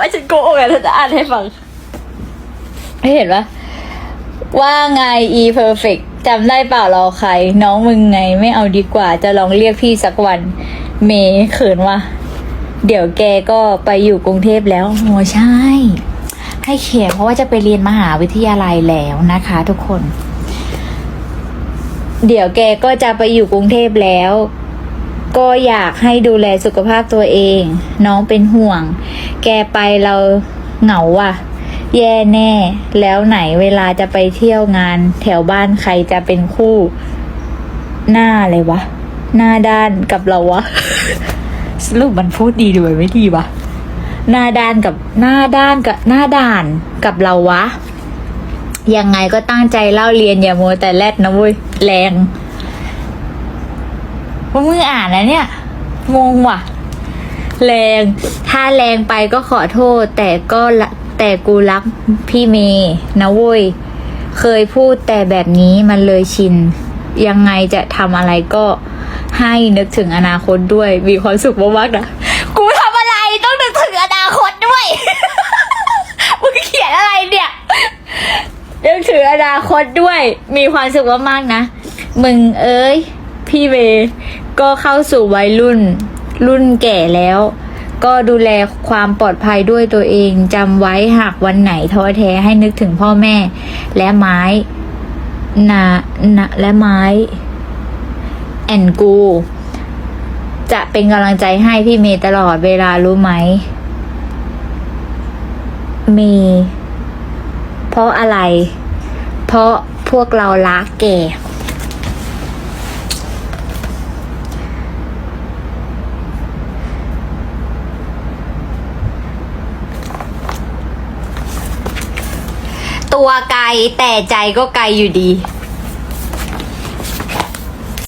ว่าฉันโกหกอะเธอจะอ่านให้ฟัง เห็นปะว่าไง e perfect จำได้เปล่าเราใคร น้องมึงไงไม่เอาดีกว่า จะลองเรียกพี่สักวัน เมเขินว่ะเดี๋ยวแกก็ไปอยู่กรุงเทพแล้วโอ้ใช่ ให้เขียนเพราะว่าจะไปเรียนมหาวิทยาลัยแล้วนะคะ ทุกคน เดี๋ยวแกก็จะไปอยู่กรุงเทพแล้ว ก็อยากให้ดูแลสุขภาพตัวเอง น้องเป็นห่วง แกไปเราเหงาว่ะ แย่แน่ แล้วไหนเวลาจะไปเที่ยวงาน แถวบ้านใครจะเป็นคู่ หน้าอะไรวะ หน้าด้านกับเราวะ สรุปมันพูดดีหรือไม่ดีวะ หน้าด้านกับหน้าด้านกับหน้าด่านกับเราวะ ยังไงก็ตั้งใจเล่าเรียนอย่าโมแต่แรดนะเว้ยแรง ว่ามึงอ่านนะเนี่ย งงว่ะ แรง ถ้าแรงไปก็ขอโทษ แต่ก็แต่กูรักพี่เมย์นะเว้ย เคยพูดแต่แบบนี้มันเลยชิน ยังไงจะทำอะไรก็ให้นึกถึงอนาคตด้วย มีความสุขมากๆนะ กูทำอะไรต้องนึกถึงอนาคตด้วย มึงเขียนอะไรเนี่ยนึกถึงอนาคตด้วย มีความสุขมากๆนะ มึงเอ้ย พี่เวก็เข้าสู่วัยรุ่น รุ่นแก่แล้ว ก็ดูแลความปลอดภัยด้วยตัวเองจำไว้หากวันไหนท้อแท้ให้นึกถึงพ่อแม่ และไม้นานะและไม้ แอนกู จะเป็นกำลังใจให้พี่เมย์ตลอดเวลารู้ไหม เมย์เพราะอะไร เพราะพวกเรารักแก ตัวไกลแต่ใจก็ไกลอยู่ดี